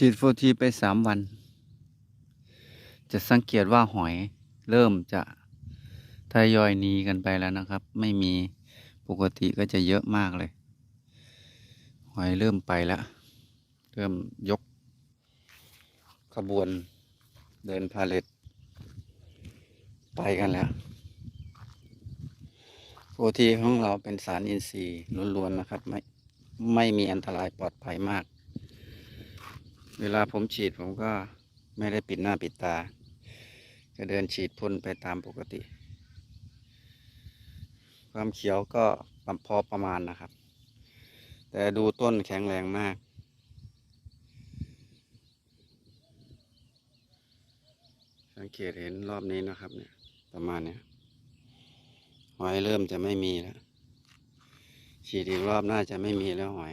ฉีดโฟทีไปสามวัน จะสังเกตว่าหอยเริ่มจะทยอยหนีกันไปแล้วนะครับ ไม่มีปกติก็จะเยอะมากเลย หอยเริ่มไปแล้ว เริ่มยก ขบวนเดินพาเลทไปกันแล้วโฟทีของเราเป็นสารอินทรีย์ล้วนๆนะครับ ไม่ไม่มีอันตรายปลอดภัยมาก เวลาผมฉีดผมก็ไม่ได้ปิดหน้าปิดตา ก็เดินฉีดพ่นไปตามปกติ ความเขียวก็พอประมาณนะครับ แต่ดูต้นแข็งแรงมาก สังเกตเห็นรอบนี้นะครับเนี่ยประมาณเนี้ยหอยเริ่มจะไม่มีแล้วฉีดอีกรอบน่าจะไม่มีแล้วหอย